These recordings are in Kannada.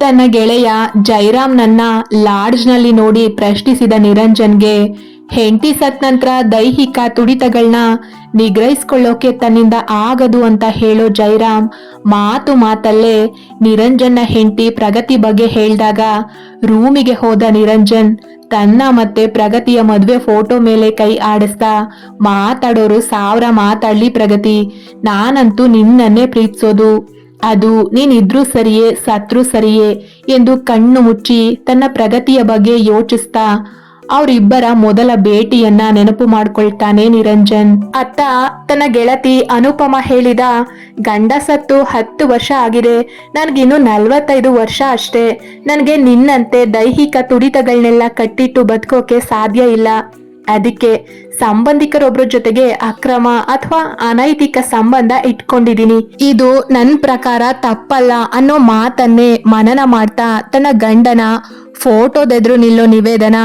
ತನ್ನ ಗೆಳೆಯ ಜೈರಾಮ್ನನ್ನ ಲಾಡ್ಜ್ನಲ್ಲಿ ನೋಡಿ ಪ್ರಶ್ನಿಸಿದ ನಿರಂಜನ್ಗೆ, ಹೆಂಡತಿ ಸತ್ ನಂತರ ದೈಹಿಕ ತುಡಿತಗಳನ್ನ ನಿಗ್ರಹಿಸ್ಕೊಳ್ಳೋಕೆ ತನ್ನಿಂದ ಆಗದು ಅಂತ ಹೇಳೋ ಜೈರಾಮ್, ಮಾತು ಮಾತಲ್ಲೇ ನಿರಂಜನ್ನ ಹೆಂಡತಿ ಪ್ರಗತಿ ಬಗ್ಗೆ ಹೇಳಿದಾಗ ರೂಮಿಗೆ ಹೋದ ನಿರಂಜನ್ ತನ್ನ ಮತ್ತೆ ಪ್ರಗತಿಯ ಮದುವೆ ಫೋಟೋ ಮೇಲೆ ಕೈ ಆಡಿಸ್ತಾ, ಮಾತಾಡೋರು ಸಾವಿರ ಮಾತಾಡ್ಲಿ ಪ್ರಗತಿ, ನಾನಂತೂ ನಿನ್ನನ್ನೇ ಪ್ರೀತಿಸೋದು. ಅದು ನೀನಿದ್ರೂ ಸರಿಯೇ, ಸತ್ರೂ ಸರಿಯೇ ಎಂದು ಕಣ್ಣು ಮುಚ್ಚಿ ತನ್ನ ಪ್ರಗತಿಯ ಬಗ್ಗೆ ಯೋಚಿಸ್ತಾ, ಅವರಿಬ್ಬರ ಮೊದಲ ಭೇಟಿಯನ್ನ ನೆನಪು ಮಾಡ್ಕೊಳ್ತಾನೆ ನಿರಂಜನ್. ಅತ್ತ ತನ್ನ ಗೆಳತಿ ಅನುಪಮ ಹೇಳಿದ, ಗಂಡ ಸತ್ತು ಹತ್ತು ವರ್ಷ ಆಗಿದೆ, ನನಗಿನ್ನು ನಲವತ್ತೈದು ವರ್ಷ ಅಷ್ಟೇ, ನನಗೆ ನಿನ್ನಂತೆ ದೈಹಿಕ ತುಡಿತಗಳನ್ನೆಲ್ಲ ಕಟ್ಟಿಟ್ಟು ಬದುಕೋಕೆ ಸಾಧ್ಯ ಇಲ್ಲ. ಅದಕ್ಕೆ ಸಂಬಂಧಿಕರೊಬ್ಬರ ಜೊತೆಗೆ ಅಕ್ರಮ ಅಥವಾ ಅನೈತಿಕ ಸಂಬಂಧ ಇಟ್ಕೊಂಡಿದೀನಿ. ಇದು ನನ್ ಪ್ರಕಾರ ತಪ್ಪಲ್ಲ ಅನ್ನೋ ಮಾತನ್ನೇ ಮನನ ಮಾಡ್ತಾ ತನ್ನ ಗಂಡನ ಫೋಟೋದೆದ್ರು ನಿಲ್ಲೋ ನಿವೇದನ,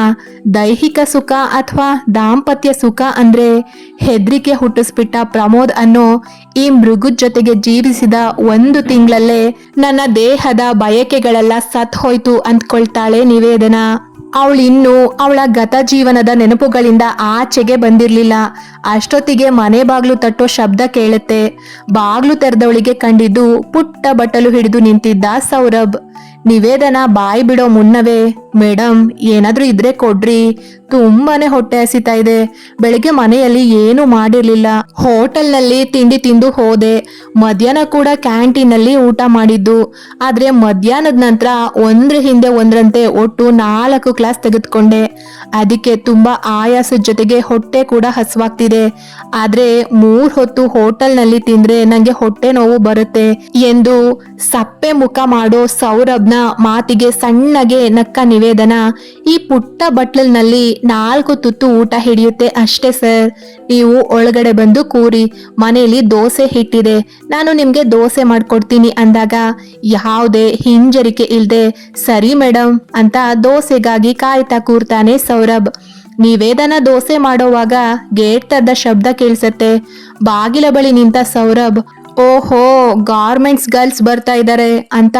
ದೈಹಿಕ ಸುಖ ಅಥವಾ ದಾಂಪತ್ಯ ಸುಖ ಅಂದ್ರೆ ಹೆದ್ರಿಕೆ ಹುಟ್ಟಿಸ್ಬಿಟ್ಟ ಪ್ರಮೋದ್ ಅನ್ನೋ ಈ ಮೃಗದ ಜೊತೆಗೆ ಜೀವಿಸಿದ ಒಂದು ತಿಂಗಳಲ್ಲೇ ನನ್ನ ದೇಹದ ಬಯಕೆಗಳೆಲ್ಲ ಸತ್ ಹೋಯ್ತು ಅಂದ್ಕೊಳ್ತಾಳೆ ನಿವೇದನ. ಅವಳಿನ್ನು ಅವಳ ಗತ ಜೀವನದ ನೆನಪುಗಳಿಂದ ಆಚೆಗೆ ಬಂದಿರಲಿಲ್ಲ. ಅಷ್ಟೊತ್ತಿಗೆ ಮನೆ ಬಾಗ್ಲು ತಟ್ಟೋ ಶಬ್ದ ಕೇಳುತ್ತೆ. ಬಾಗ್ಲು ತೆರೆದವಳಿಗೆ ಕಂಡಿದ್ದು ಪುಟ್ಟ ಬಟ್ಟಲು ಹಿಡಿದು ನಿಂತಿದ್ದ ಸೌರಭ್. ನಿವೇದನ ಬಾಯಿ ಬಿಡೋ ಮುನ್ನವೇ. ಮೇಡಮ್ ಏನಾದ್ರೂ ಇದ್ರೆ ಕೊಡ್ರಿ. ತುಂಬಾನೇ ಹೊಟ್ಟೆ ಹಸಿತಾ ಇದೆ. ಬೆಳಿಗ್ಗೆ ಮನೆಯಲ್ಲಿ ಏನು ಮಾಡಿರ್ಲಿಲ್ಲ. ಹೋಟೆಲ್ನಲ್ಲಿ ತಿಂಡಿ ತಿಂದು ಹೋದೆ. ಮಧ್ಯಾಹ್ನ ಕೂಡ ಕ್ಯಾಂಟೀನಲ್ಲಿ ಊಟ ಮಾಡಿದ್ದು. ಆದ್ರೆ ಮಧ್ಯಾಹ್ನದ ನಂತರ ಒಂದ್ರ ಹಿಂದೆ ಒಂದ್ರಂತೆ ಒಟ್ಟು ನಾಲ್ಕು ಕ್ಲಾಸ್ ತೆಗೆದುಕೊಂಡೆ. ಅದಕ್ಕೆ ತುಂಬಾ ಆಯಾಸದ ಜೊತೆಗೆ ಹೊಟ್ಟೆ ಕೂಡ ಹಸುವಾಗ್ತಿದೆ. ಆದ್ರೆ ಮೂರ್ ಹೊತ್ತು ಹೋಟೆಲ್ನಲ್ಲಿ ತಿಂದ್ರೆ ನಂಗೆ ಹೊಟ್ಟೆ ನೋವು ಬರುತ್ತೆ ಎಂದು ಸಪ್ಪೆ ಮುಖ ಮಾಡೋ ಸೌರಭ್ನ ಮಾತಿಗೆ ಸಣ್ಣಗೆ ನಕ್ಕ ನಿವೇದನ, ಈ ಪುಟ್ಟ ಬಟ್ಲಲ್ನಲ್ಲಿ ನಾಲ್ಕು ತುತ್ತು ಊಟ ಹಿಡಿಯುತ್ತೆ ಅಷ್ಟೇ ಸರ್. ನೀವು ಒಳಗಡೆ ಬಂದು ಕೂರಿ, ಮನೆಯಲ್ಲಿ ದೋಸೆ ಹಿಟ್ಟಿದೆ. ನಾನು ನಿಮ್ಗೆ ದೋಸೆ ಮಾಡ್ಕೊಡ್ತೀನಿ ಅಂದಾಗ, ಯಾವುದೇ ಹಿಂಜರಿಕೆ ಇಲ್ಲದೆ ಸರಿ ಮೇಡಮ್ ಅಂತ ದೋಸೆಗಾಗಿ ಕಾಯ್ತಾ ಕೂರ್ತಾನೆ ಸೌರಭ್. ನಿವೇದನ ದೋಸೆ ಮಾಡೋವಾಗ ಗೇಟ್ ತದ್ದ ಶಬ್ದ ಕೇಳಿಸತ್ತೆ. ಬಾಗಿಲ ಬಳಿ ನಿಂತ ಸೌರಭ್ ಓಹೋ, ಗಾರ್ಮೆಂಟ್ಸ್ ಗರ್ಲ್ಸ್ ಬರ್ತಾ ಇದ್ದಾರೆ ಅಂತ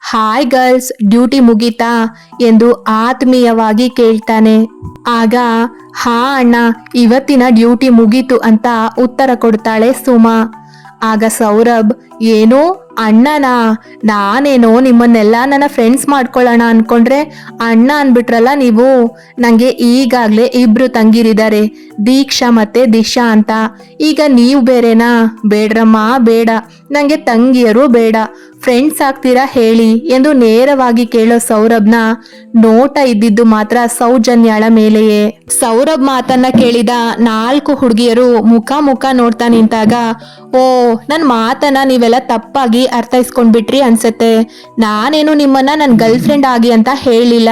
ಹಾಯ್ ಗರ್ಲ್ಸ್, ಡ್ಯೂಟಿ ಮುಗೀತಾ ಎಂದು ಆತ್ಮೀಯವಾಗಿ ಕೇಳ್ತಾನೆ. ಆಗ, ಹಾ ಅಣ್ಣ, ಇವತ್ತಿನ ಡ್ಯೂಟಿ ಮುಗೀತು ಅಂತ ಉತ್ತರ ಕೊಡ್ತಾಳೆ ಸುಮಾ. ಆಗ ಸೌರಭ್, ಏನೋ ಅಣ್ಣನಾ, ನಾನೇನೋ ನಿಮ್ಮನ್ನೆಲ್ಲ ನನ್ನ ಫ್ರೆಂಡ್ಸ್ ಮಾಡ್ಕೊಳ್ಳೋಣ ಅನ್ಕೊಂಡ್ರೆ ಅಣ್ಣ ಅನ್ಬಿಟ್ರಲ್ಲ ನೀವು? ನನಗೆ ಈಗಾಗಲೇ ಇಬ್ರು ತಂಗಿರಿದ್ದಾರೆ. ದೀಕ್ಷಾ ಮತ್ತೆ ದಿಶಾ ಅಂತ. ಈಗ ನೀವು ಬೇರೆನಾ? ಬೇಡ್ರಮ್ಮ, ಬೇಡ. ನಂಗೆ ತಂಗಿಯರು ಬೇಡ. ಫ್ರೆಂಡ್ಸ್ ಆಗ್ತೀರಾ ಹೇಳಿ ಎಂದು ನೇರವಾಗಿ ಕೇಳೋ ಸೌರಭ್ನ ನೋಟ ಇದ್ದಿದ್ದು ಮಾತ್ರ ಸೌಜನ್ಯಾಳ ಮೇಲೆಯೇ. ಸೌರಭ್ ಮಾತನ್ನ ಕೇಳಿದ ನಾಲ್ಕು ಹುಡುಗಿಯರು ಮುಖ ಮುಖ ನೋಡ್ತಾ ನಿಂತಾಗ, ಓ ನನ್ನ ಮಾತನ್ನ ನೀವೆಲ್ಲ ತಪ್ಪಾಗಿ ಅರ್ಥೈಸ್ಕೊಂಡ್ಬಿಟ್ರಿ ಅನ್ಸತ್ತೆ. ನಾನೇನು ನಿಮ್ಮನ್ನ ನನ್ನ ಗರ್ಲ್ ಫ್ರೆಂಡ್ ಆಗಿ ಅಂತ ಹೇಳಿಲ್ಲ.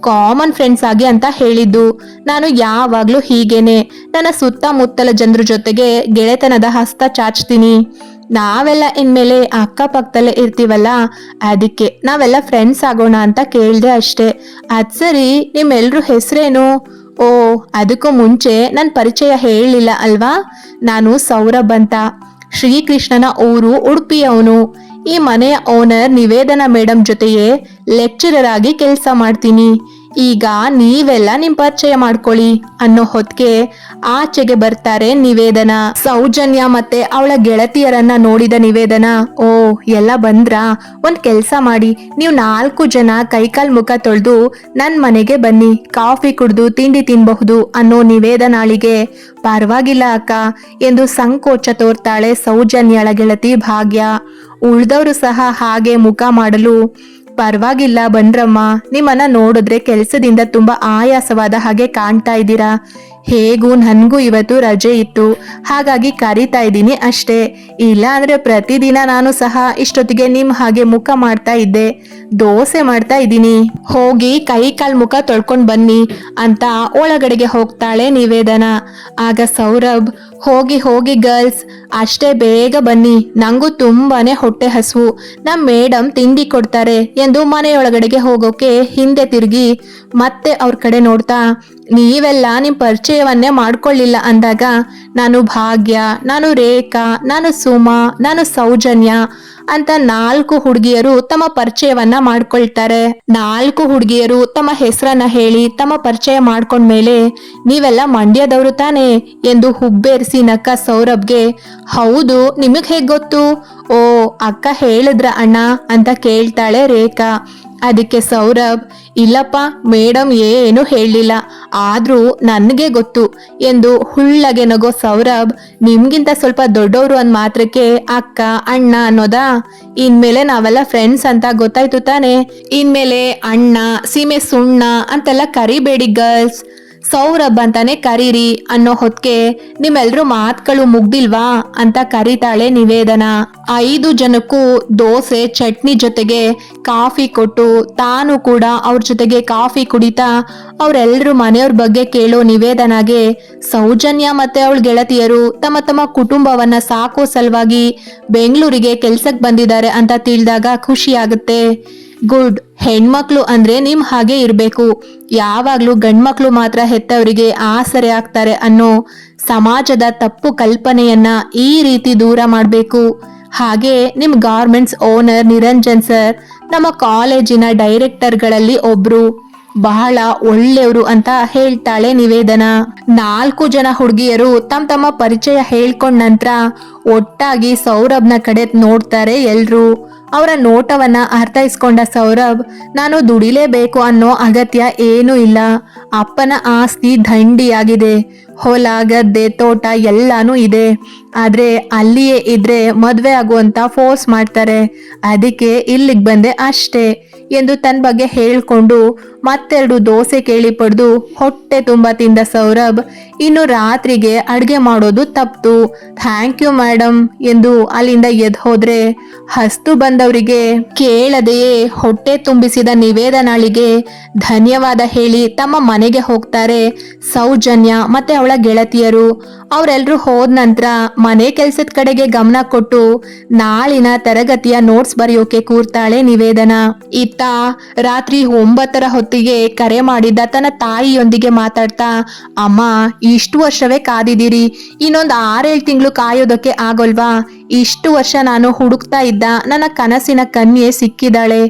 ಕಾಮನ್ ಫ್ರೆಂಡ್ಸ್ ಆಗಿ ಅಂತ ಹೇಳಿದ್ದು. ನಾನು ಯಾವಾಗ್ಲೂ ಹೀಗೇನೆ. ನನ್ನ ಸುತ್ತಮುತ್ತಲ ಜನರ ಜೊತೆಗೆ ಗೆಳೆತನದ ಹಸ್ತ ಚಾಚ್ತೀನಿ. ನಾವೆಲ್ಲ ಇನ್ಮೇಲೆ ಅಕ್ಕಪಕ್ಕದಲ್ಲೇ ಇರ್ತೀವಲ್ಲ, ಅದಕ್ಕೆ ನಾವೆಲ್ಲ ಫ್ರೆಂಡ್ಸ್ ಆಗೋಣ ಅಂತ ಕೇಳಿದೆ ಅಷ್ಟೇ. ಅದ್ ಸರಿ ನಿಮ್ಮೆಲ್ಲರೂ ಹೆಸರೇನು? ಓ, ಅದಕ್ಕೂ ಮುಂಚೆ ನನ್ನ ಪರಿಚಯ ಹೇಳಲಿಲ್ಲ ಅಲ್ವಾ? ನಾನು ಸೌರಭ್ ಅಂತ. ಶ್ರೀಕೃಷ್ಣನ ಊರು ಉಡುಪಿಯವನು. ಈ ಮನೆಯ ಓನರ್ ನಿವೇದನಾ ಮೇಡಮ್ ಜೊತೆಯೇ ಲೆಕ್ಚರರ್ ಆಗಿ ಕೆಲಸ ಮಾಡ್ತೀನಿ. ಈಗ ನೀವೆಲ್ಲ ನಿಮ್ ಪರಿಚಯ ಮಾಡ್ಕೊಳ್ಳಿ ಅನ್ನೋ ಹೊತ್ತಿಗೆ ಆಚೆಗೆ ಬರ್ತಾರೆ ನಿವೇದನ. ಸೌಜನ್ಯ ಮತ್ತೆ ಅವಳ ಗೆಳತಿಯರನ್ನ ನೋಡಿದ ನಿವೇದನ, ಓ, ಎಲ್ಲ ಬಂದ್ರಾ? ಒಂದ್ ಕೆಲ್ಸ ಮಾಡಿ. ನೀವು ನಾಲ್ಕು ಜನ ಕೈಕಾಲ್ ಮುಖ ತೊಳೆದು ನನ್ ಮನೆಗೆ ಬನ್ನಿ. ಕಾಫಿ ಕುಡ್ದು ತಿಂಡಿ ತಿನ್ಬಹುದು ಅನ್ನೋ ನಿವೇದನಾಳಿಗೆ ಪರವಾಗಿಲ್ಲ ಅಕ್ಕ ಎಂದು ಸಂಕೋಚ ತೋರ್ತಾಳೆ ಸೌಜನ್ಯಳ ಗೆಳತಿ ಭಾಗ್ಯ. ಉಳ್ದವರು ಸಹ ಹಾಗೆ ಮುಖ ಮಾಡಲು ಪರವಾಗಿಲ್ಲ ಬನ್ರಮ್ಮ ನಿಮ್ಮನ್ನ ನೋಡಿದ್ರೆ ಕೆಲಸದಿಂದ ತುಂಬಾ ಆಯಾಸವಾದ ಹಾಗೆ ಕಾಣ್ತಾ ಇದ್ದೀರಾ? ಹೇಗೂ ನನಗೂ ಇವತ್ತು ರಜೆ ಇತ್ತು, ಹಾಗಾಗಿ ಕರಿತಾ ಇದ್ದೀನಿ ಅಷ್ಟೇ. ಇಲ್ಲ ಅಂದರೆ ಪ್ರತಿದಿನ ನಾನು ಸಹ ಇಷ್ಟೊತ್ತಿಗೆ ನಿಮ್ಮ ಹಾಗೆ ಮುಖ ಮಾಡ್ತಾ ಇದ್ದೆ. ದೋಸೆ ಮಾಡ್ತಾ ಇದ್ದೀನಿ. ಹೋಗಿ ಕೈ ಕಾಲು ಮುಖ ತೊಳ್ಕೊಂಡು ಬನ್ನಿ, ಅಂತ ಒಳಗಡೆಗೆ ಹೋಗ್ತಾಳೆ ನಿವೇದನ. ಆಗ ಸೌರಭ್ ಹೋಗಿ ಹೋಗಿ ಗರ್ಲ್ಸ್, ಅಷ್ಟೇ ಬೇಗ ಬನ್ನಿ. ನಂಗೂ ತುಂಬಾನೇ ಹೊಟ್ಟೆ ಹಸುವು ನಮ್ಮ ಮೇಡಮ್ ತಿಂಡಿ ಕೊಡ್ತಾರೆ ಎಂದು ಮನೆಯೊಳಗಡೆಗೆ ಹೋಗೋಕೆ ಹಿಂದೆ ತಿರುಗಿ, ಮತ್ತೆ ಅವ್ರ ಕಡೆ ನೋಡ್ತಾ, ನೀವೆಲ್ಲ ನಿಮ್ಮ ಪರಿಚಯವನ್ನೇ ಮಾಡ್ಕೊಳ್ಳಿಲ್ಲ ಅಂದಾಗ, ನಾನು ಭಾಗ್ಯ, ನಾನು ರೇಖಾ, ನಾನು ಸುಮಾ, ನಾನು ಸೌಜನ್ಯ ಅಂತ ನಾಲ್ಕು ಹುಡುಗಿಯರು ತಮ್ಮ ಪರಿಚಯವನ್ನ ಮಾಡ್ಕೊಳ್ತಾರೆ. ನಾಲ್ಕು ಹುಡುಗಿಯರು ತಮ್ಮ ಹೆಸರನ್ನ ಹೇಳಿ ತಮ್ಮ ಪರಿಚಯ ಮಾಡ್ಕೊಂಡ್ಮೇಲೆ ನೀವೆಲ್ಲ ಮಂಡ್ಯದವರು ತಾನೆ ಎಂದು ಹುಬ್ಬೇರಿಸಿ ನಕ್ಕ ಸೌರಭ್ಗೆ, ಹೌದು, ನಿಮಗ್ ಹೇಗ್ ಗೊತ್ತು? ಓ, ಅಕ್ಕ ಹೇಳಿದ್ರ ಅಣ್ಣ, ಅಂತ ಕೇಳ್ತಾಳೆ ರೇಖಾ. ಅದಕ್ಕೆ ಸೌರಭ್, ಇಲ್ಲಪ್ಪ ಮೇಡಮ್ ಏನು ಹೇಳಲಿಲ್ಲ. ಆದ್ರೂ ನನಗೆ ಗೊತ್ತು ಎಂದು ಹುಳ್ಳಗೆ ನಗೋ ಸೌರಭ್, ನಿಮ್ಗಿಂತ ಸ್ವಲ್ಪ ದೊಡ್ಡವರು ಅಂದ್ ಮಾತ್ರಕ್ಕೆ ಅಕ್ಕ, ಅಣ್ಣ ಅನ್ನೋದಾ? ಇನ್ಮೇಲೆ ನಾವೆಲ್ಲ ಫ್ರೆಂಡ್ಸ್ ಅಂತ ಗೊತ್ತಾಯ್ತು ತಾನೆ? ಇನ್ಮೇಲೆ ಅಣ್ಣ, ಸೀಮೆ ಸುಣ್ಣ ಅಂತೆಲ್ಲ ಕರಿಬೇಡಿ ಗರ್ಲ್ಸ್ ಸೌರಭ್ ಅಂತಾನೆ ಕರೀರಿ ಅನ್ನೋ ಹೊತ್ಗೆ ನಿಮ್ಮೆಲ್ರೂ ಮಾತುಗಳು ಮುಗ್ದಿಲ್ವಾ ಅಂತ ಕರೀತಾಳೆ ನಿವೇದನ. ಐದು ಜನಕ್ಕೂ ದೋಸೆ, ಚಟ್ನಿ ಜೊತೆಗೆ ಕಾಫಿ ಕೊಟ್ಟು ತಾನು ಕೂಡ ಅವ್ರ ಜೊತೆಗೆ ಕಾಫಿ ಕುಡಿತಾ ಅವರೆಲ್ಲರೂ ಮನೆಯವ್ರ ಬಗ್ಗೆ ಕೇಳೋ ನಿವೇದನಾಗೆ ಸೌಜನ್ಯ ಮತ್ತೆ ಅವಳ ಗೆಳತಿಯರು ತಮ್ಮ ತಮ್ಮ ಕುಟುಂಬವನ್ನ ಸಾಕೋ ಸಲುವಾಗಿ ಬೆಂಗಳೂರಿಗೆ ಕೆಲ್ಸಕ್ಕೆ ಬಂದಿದ್ದಾರೆ ಅಂತ ತಿಳಿದಾಗ ಖುಷಿ ಆಗುತ್ತೆ ಗುಡ್. ಹೆಣ್ಮಕ್ಳು ಅಂದ್ರೆ ನಿಮ್ ಹಾಗೆ ಇರಬೇಕು. ಯಾವಾಗ್ಲೂ ಗಂಡ್ಮಕ್ಳು ಮಾತ್ರ ಹೆತ್ತವರಿಗೆ ಆಸರೆ ಆಗ್ತಾರೆ ಅನ್ನೋ ಸಮಾಜದ ತಪ್ಪು ಕಲ್ಪನೆಯನ್ನ ಈ ರೀತಿ ದೂರ ಮಾಡಬೇಕು. ಹಾಗೆ ನಿಮ್ ಗಾರ್ಮೆಂಟ್ಸ್ ಓನರ್ ನಿರಂಜನ್ ಸರ್, ನಮ್ಮ ಕಾಲೇಜಿನ ಡೈರೆಕ್ಟರ್ಗಳಲ್ಲಿ ಒಬ್ರು. ಬಹಳ ಒಳ್ಳೆಯವರು ಅಂತ ಹೇಳ್ತಾಳೆ ನಿವೇದನ. ನಾಲ್ಕು ಜನ ಹುಡುಗಿಯರು ತಮ್ಮ ತಮ್ಮ ಪರಿಚಯ ಹೇಳ್ಕೊಂಡ ನಂತರ ಒಟ್ಟಾಗಿ ಸೌರಭ್ನ ಕಡೆ ನೋಡ್ತಾರೆ ಎಲ್ರು. ಅವರ ನೋಟವನ್ನ ಅರ್ಥೈಸ್ಕೊಂಡ ಸೌರಭ್, ನಾನು ದುಡಿಲೇಬೇಕು ಅನ್ನೋ ಅಗತ್ಯ ಏನೂ ಇಲ್ಲ. ಅಪ್ಪನ ಆಸ್ತಿ ದಂಡಿಯಾಗಿದೆ. ಹೊಲ, ಗದ್ದೆ, ತೋಟ ಎಲ್ಲಾನು ಇದೆ. ಆದ್ರೆ ಅಲ್ಲಿಯೇ ಇದ್ರೆ ಮದ್ವೆ ಆಗುವಂತ ಫೋರ್ಸ್ ಮಾಡ್ತಾರೆ. ಅದಕ್ಕೆ ಇಲ್ಲಿಗೆ ಬಂದೆ ಅಷ್ಟೇ ಎಂದು ತನ್ನ ಬಗ್ಗೆ ಹೇಳ್ಕೊಂಡು ಮತ್ತೆರಡು ದೋಸೆ ಕೇಳಿ ಪಡೆದು ಹೊಟ್ಟೆ ತುಂಬ ತಿಂದ ಸೌರಭ್ ಇನ್ನು ರಾತ್ರಿಗೆ ಅಡುಗೆ ಮಾಡೋದು ತಪ್ಪು. ಥ್ಯಾಂಕ್ ಯು ಮೇಡಮ್ ಎಂದು ಅಲ್ಲಿಂದ ಎದ್ ಹೋದ್ರೆ ಹಸ್ತು ಬಂದವರಿಗೆ ಕೇಳದೆಯೇ ಹೊಟ್ಟೆ ತುಂಬಿಸಿದ ನಿವೇದನಾಳಿಗೆ ಧನ್ಯವಾದ ಹೇಳಿ ತಮ್ಮ ಮನೆಗೆ ಹೋಗ್ತಾರೆ ಸೌಜನ್ಯ ಮತ್ತೆ ಅವಳ ಗೆಳತಿಯರು. ಅವರೆಲ್ಲರೂ ಹೋದ ನಂತರ ಮನೆ ಕೆಲಸದ ಕಡೆಗೆ ಗಮನ ಕೊಟ್ಟು ನಾಳಿನ ತರಗತಿಯ ನೋಟ್ಸ್ ಬರೆಯೋಕೆ ಕೂರ್ತಾಳೆ ನಿವೇದನ. ಇತ್ತ ರಾತ್ರಿ ಒಂಬತ್ತರ ಹೊತ್ತಿಗೆ ಕರೆ ಮಾಡಿದ್ದ ತನ್ನ ತಾಯಿಯೊಂದಿಗೆ ಮಾತಾಡ್ತಾ, ಅಮ್ಮ, ಇಷ್ಟು ವರ್ಷವೇ ಕಾದಿದ್ದೀರಿ. ಇನ್ನೊಂದು ಆರೇಳು ತಿಂಗಳು ಕಾಯೋದಕ್ಕೆ ಆಗೋಲ್ವಾ? ಇಷ್ಟು ವರ್ಷ ನಾನು ಹುಡುಕ್ತಾ ಇದ್ದ ನನ್ನ ಕನಸಿನ ಕನ್ಯೆ ಸಿಕ್ಕಿದಾಳೆ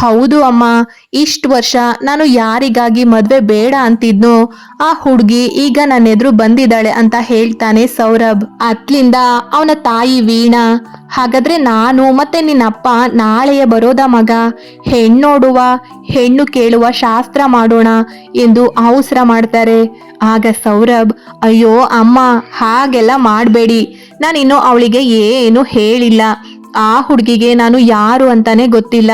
ಹೌದು ಅಮ್ಮ, ಇಷ್ಟು ವರ್ಷ ನಾನು ಯಾರಿಗಾಗಿ ಮದ್ವೆ ಬೇಡ ಅಂತಿದ್ನೋ, ಆ ಹುಡುಗಿ ಈಗ ನನ್ನ ಎದುರು ಬಂದಿದ್ದಾಳೆ ಅಂತ ಹೇಳ್ತಾನೆ ಸೌರಭ್. ಅತ್ಲಿಂದ ಅವನ ತಾಯಿ ವೀಣಾ. ಹಾಗಾದ್ರೆ ನಾನು ಮತ್ತೆ ನಿನ್ನಪ್ಪ ನಾಳೆಯೇ ಬರೋದ ಮಗ? ಹೆಣ್ಣೋಡುವ, ಹೆಣ್ಣು ಕೇಳುವ ಶಾಸ್ತ್ರ ಮಾಡೋಣ ಎಂದು ಅವಸರ ಮಾಡ್ತಾರೆ. ಆಗ ಸೌರಭ್, ಅಯ್ಯೋ ಅಮ್ಮ, ಹಾಗೆಲ್ಲ ಮಾಡಬೇಡಿ. ನಾನಿನ್ನು ಅವಳಿಗೆ ಏನು ಹೇಳಿಲ್ಲ. ಆ ಹುಡುಗಿಗೆ ನಾನು ಯಾರು ಅಂತಾನೆ ಗೊತ್ತಿಲ್ಲ.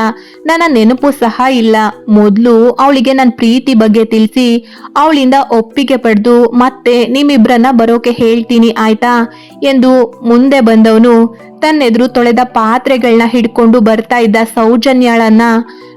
ನನ್ನ ನೆನಪು ಸಹ ಇಲ್ಲ. ಮೊದಲು ಅವಳಿಗೆ ನನ್ನ ಪ್ರೀತಿ ಬಗ್ಗೆ ತಿಳಿಸಿ, ಅವಳಿಂದ ಒಪ್ಪಿಗೆ ಪಡೆದು, ಮತ್ತೆ ನಿಮ್ಮಿಬ್ಬರನ್ನ ಬರೋಕೆ ಹೇಳ್ತೀನಿ, ಆಯ್ತಾ? ಎಂದು ಮುಂದೆ ಬಂದವನು ತನ್ನೆದುರು ತೊಳೆದ ಪಾತ್ರೆಗಳನ್ನ ಹಿಡ್ಕೊಂಡು ಬರ್ತಾ ಇದ್ದ ಸೌಜನ್ಯಾಳನ್ನ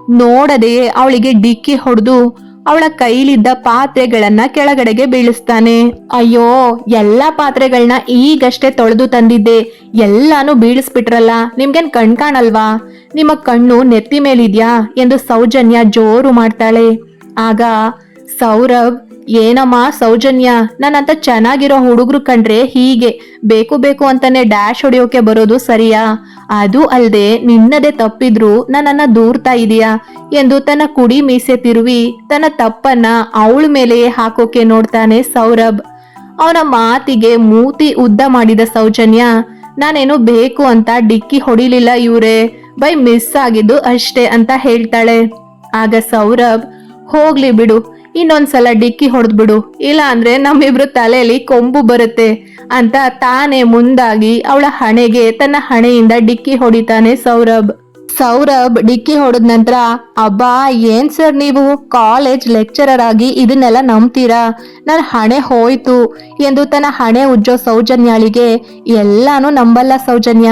ನೋಡದೆಯೇ ಅವಳಿಗೆ ಡಿಕ್ಕಿ ಹೊಡೆದು ಅವಳ ಕೈಲಿದ್ದ ಪಾತ್ರೆಗಳನ್ನ ಕೆಳಗಡೆಗೆ ಬೀಳಿಸ್ತಾನೆ. ಅಯ್ಯೋ, ಎಲ್ಲಾ ಪಾತ್ರೆಗಳನ್ನ ಈಗಷ್ಟೇ ತೊಳೆದು ತಂದಿದ್ದೆ. ಎಲ್ಲಾನು ಬೀಳಿಸ್ಬಿಟ್ರಲ್ಲ, ನಿಮ್ಗೇನ್ ಕಣ್ ಕಾಣಲ್ವಾ? ನಿಮ್ಮ ಕಣ್ಣು ನೆತ್ತಿ ಮೇಲಿದ್ಯಾ ಎಂದು ಸೌಜನ್ಯ ಜೋರು ಮಾಡ್ತಾಳೆ. ಆಗ ಸೌರಭ್, ಏನಮ್ಮ ಸೌಜನ್ಯ, ನನ್ನಂತ ಚೆನ್ನಾಗಿರೋ ಹುಡುಗರು ಕಂಡ್ರೆ ಹೀಗೆ, ಬೇಕು ಬೇಕು ಅಂತಾನೆ ಡ್ಯಾಶ್ ಹೊಡೆಯೋಕೆ ಬರೋದು ಸರಿಯಾ? ಅದು ಅಲ್ದೆ ನಿನ್ನದೇ ತಪ್ಪಿದ್ರು ನನ್ನನ್ನ ದೂರ್ತಾ ಇದೀಯಾ ಎಂದು ತನ್ನ ಕುಡಿ ಮೀಸೆ ತಿರುವಿ ತನ್ನ ತಪ್ಪನ್ನ ಅವಳ ಮೇಲೆಯೇ ಹಾಕೋಕೆ ನೋಡ್ತಾನೆ ಸೌರಭ್. ಅವನ ಮಾತಿಗೆ ಮೂತಿ ಉದ್ದ ಮಾಡಿದ ಸೌಜನ್ಯ, ನಾನೇನು ಬೇಕು ಅಂತ ಡಿಕ್ಕಿ ಹೊಡಿಲಿಲ್ಲ ಇವ್ರೆ, ಬೈ ಮಿಸ್ ಆಗಿದ್ದು ಅಷ್ಟೇ ಅಂತ ಹೇಳ್ತಾಳೆ. ಆಗ ಸೌರಭ್, ಹೋಗ್ಲಿ ಬಿಡು ಇನ್ನೊಂದ್ಸಲ ಡಿಕ್ಕಿ ಹೊಡೆದ್ಬಿಡು ಇಲ್ಲ ಅಂದ್ರೆ ನಮ್ಮಿಬ್ರು ತಲೆಯಲ್ಲಿ ಕೊಂಬು ಬರುತ್ತೆ ಅಂತ ತಾನೇ ಮುಂದಾಗಿ ಅವಳ ಹಣೆಗೆ ತನ್ನ ಹಣೆಯಿಂದ ಡಿಕ್ಕಿ ಹೊಡಿತಾನೆ ಸೌರಭ್. ಸೌರಭ್ ಡಿಕ್ಕಿ ಹೊಡೆದ ನಂತರ, ಅಬ್ಬಾ, ಏನ್ ಸರ್ ನೀವು? ಕಾಲೇಜ್ ಲೆಕ್ಚರರ್ ಆಗಿ ಇದನ್ನೆಲ್ಲ ನಂಬ್ತೀರಾ? ನನ್ನ ಹಣೆ ಹೋಯ್ತು ಎಂದು ತನ್ನ ಹಣೆ ಉಜ್ಜೋ ಸೌಜನ್ಯಾಳಿಗೆ, ಎಲ್ಲಾನು ನಂಬಲ್ಲ ಸೌಜನ್ಯ.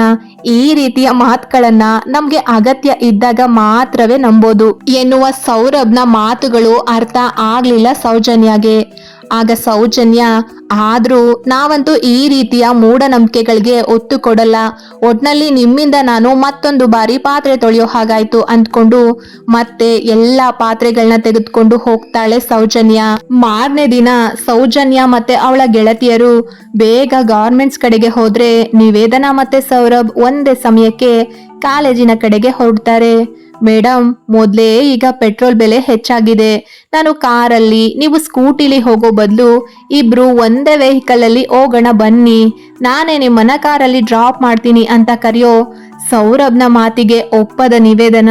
ಈ ರೀತಿಯ ಮಾತುಗಳನ್ನ ನಮ್ಗೆ ಅಗತ್ಯ ಇದ್ದಾಗ ಮಾತ್ರವೇ ನಂಬೋದು ಎನ್ನುವ ಸೌರಭ್ನ ಮಾತುಗಳು ಅರ್ಥ ಆಗ್ಲಿಲ್ಲ ಸೌಜನ್ಯಗೆ. ಆಗ ಸೌಜನ್ಯ, ಆದ್ರೂ ನಾವಂತೂ ಈ ರೀತಿಯ ಮೂಢನಂಬಿಕೆಗಳಿಗೆ ಒತ್ತು ಕೊಡಲ್ಲ. ಒಟ್ನಲ್ಲಿ ನಿಮ್ಮಿಂದ ನಾನು ಮತ್ತೊಂದು ಬಾರಿ ಪಾತ್ರೆ ತೊಳೆಯೋ ಹಾಗಾಯ್ತು ಅಂದ್ಕೊಂಡು ಮತ್ತೆ ಎಲ್ಲಾ ಪಾತ್ರೆಗಳನ್ನ ತೆಗೆದುಕೊಂಡು ಹೋಗ್ತಾಳೆ ಸೌಜನ್ಯ. ಮಾರನೇ ದಿನ ಸೌಜನ್ಯ ಮತ್ತೆ ಅವಳ ಗೆಳತಿಯರು ಬೇಗ ಗಾರ್ಮೆಂಟ್ಸ್ ಕಡೆಗೆ ಹೋದ್ರೆ ನಿವೇದನಾ ಮತ್ತೆ ಸೌರಭ್ ಒಂದೇ ಸಮಯಕ್ಕೆ ಕಾಲೇಜಿನ ಕಡೆಗೆ ಹೊರಡ್ತಾರೆ. ಮೇಡಮ್ ಮೊದಲೇ ಈಗ ಪೆಟ್ರೋಲ್ ಬೆಲೆ ಹೆಚ್ಚಾಗಿದೆ. ನಾನು ಕಾರಲ್ಲಿ, ನೀವು ಸ್ಕೂಟಿಲಿ ಹೋಗೋ ಬದಲು ಇಬ್ರು ಒಂದೇ ವೆಹಿಕಲ್ ಅಲ್ಲಿ ಹೋಗೋಣ ಬನ್ನಿ. ನಾನೇ ನಿಮ್ಮನ ಕಾರಲ್ಲಿ ಡ್ರಾಪ್ ಮಾಡ್ತೀನಿ ಅಂತ ಕರೆಯೋ ಸೌರಭ್ನ ಮಾತಿಗೆ ಒಪ್ಪದ ನಿವೇದನ?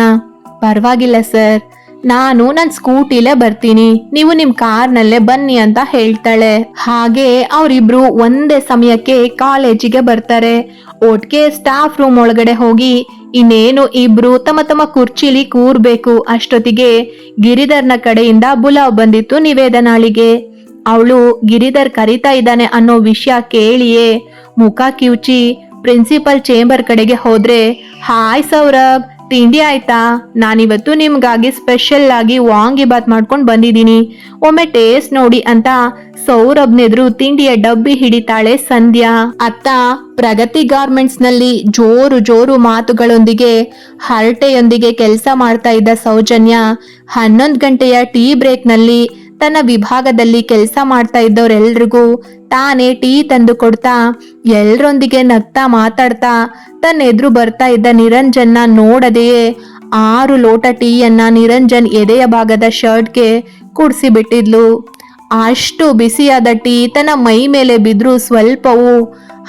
ಪರವಾಗಿಲ್ಲ ಸರ್. ನಾನು ನನ್ನ ಸ್ಕೂಟಿಲೇ ಬರ್ತೀನಿ. ನೀವು ನಿಮ್ ಕಾರ್ನಲ್ಲೇ ಬನ್ನಿ ಅಂತ ಹೇಳ್ತಾಳೆ. ಹಾಗೆ ಅವರಿಬ್ರು ಒಂದೇ ಸಮಯಕ್ಕೆ ಕಾಲೇಜಿಗೆ ಬರ್ತಾರೆ. ಒಟ್ಟಿಗೆ ಸ್ಟಾಫ್ ರೂಮ್ ಒಳಗಡೆ ಹೋಗಿ ಇನ್ನೇನು ಇಬ್ರು ತಮ್ಮ ತಮ್ಮ ಕುರ್ಚಿಲಿ ಕೂರ್ಬೇಕು. ಅಷ್ಟೊತ್ತಿಗೆ ಗಿರಿಧರ್ನ ಕಡೆಯಿಂದ ಬುಲಾವ್ ಬಂದಿತ್ತು ನಿವೇದನಾಳಿಗೆ ಅವಳು ಗಿರಿಧರ್ ಕರಿತಾ ಇದ್ದಾನೆ ಅನ್ನೋ ವಿಷಯ ಕೇಳಿಯೇ ಮುಖ ಕಿವುಚಿ. ಪ್ರಿನ್ಸಿಪಲ್ ಚೇಂಬರ್ ಕಡೆಗೆ ಹೋದ್ರೆ, ಹಾಯ್ ಸೌರಭ್ ತಿಂಡಿ ಆಯ್ತಾ? ನಾನಿವತ್ತು ನಿಮ್ಗಾಗಿ ಸ್ಪೆಷಲ್ ಆಗಿ ವಾಂಗಿ ಬಾತ್ ಮಾಡ್ಕೊಂಡು ಬಂದಿದ್ದೀನಿ. ಒಮ್ಮೆ ಟೇಸ್ಟ್ ನೋಡಿ ಅಂತ ಸೌರಭ್ನೆದ್ರು ತಿಂಡಿಯ ಡಬ್ಬಿ ಹಿಡಿತಾಳೆ ಸಂಧ್ಯಾ. ಅತ್ತ, ಪ್ರಗತಿ ಗಾರ್ಮೆಂಟ್ಸ್ನಲ್ಲಿ ಜೋರು ಜೋರು ಮಾತುಗಳೊಂದಿಗೆ, ಹರಟೆಯೊಂದಿಗೆ ಕೆಲಸ ಮಾಡ್ತಾ ಇದ್ದ ಸೌಜನ್ಯ ಹನ್ನೊಂದು ಗಂಟೆಯ ಟೀ ಬ್ರೇಕ್ನಲ್ಲಿ ತನ್ನ ವಿಭಾಗದಲ್ಲಿ ಕೆಲಸ ಮಾಡ್ತಾ ಇದ್ದವರೆಲ್ರಿಗೂ ತಾನೇ ಟೀ ತಂದು ಕೊಡ್ತಾ, ಎಲ್ರೊಂದಿಗೆ ನಗ್ತಾ ಮಾತಾಡ್ತಾ, ತನ್ನ ಎದುರು ಬರ್ತಾ ಇದ್ದ ನಿರಂಜನ್ನ ನೋಡದೆಯೇ ಆರು ಲೋಟ ಟೀಯನ್ನ ನಿರಂಜನ್ ಎದೆಯ ಭಾಗದ ಶರ್ಟ್ಗೆ ಕುಡಿಸಿ ಬಿಟ್ಟಿದ್ಲು ಅಷ್ಟು ಬಿಸಿಯಾದ ಟೀ ತನ್ನ ಮೈ ಮೇಲೆ ಬಿದ್ರು ಸ್ವಲ್ಪವೂ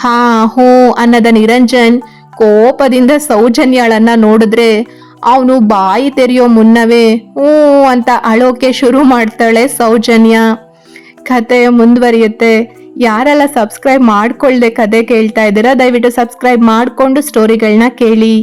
ಹಾ, ಹೂ ಅನ್ನದ ನಿರಂಜನ್ ಕೋಪದಿಂದ ಸೌಜನ್ಯಳನ್ನ ನೋಡಿದ್ರೆ ಅವನು ಬಾಯಿ ತೆರೆಯೋ ಮುನ್ನವೇ, ಹ್ಞೂ ಅಂತ ಅಳೋಕೆ ಶುರು ಮಾಡ್ತಾಳೆ ಸೌಜನ್ಯ. ಕತೆ ಮುಂದುವರಿಯುತ್ತೆ. ಯಾರೆಲ್ಲ ಸಬ್ಸ್ಕ್ರೈಬ್ ಮಾಡ್ಕೊಳ್ದೆ ಕತೆ ಕೇಳ್ತಾ ಇದ್ದೀರಾ, ದಯವಿಟ್ಟು ಸಬ್ಸ್ಕ್ರೈಬ್ ಮಾಡಿಕೊಂಡು ಸ್ಟೋರಿಗಳನ್ನ ಕೇಳಿ.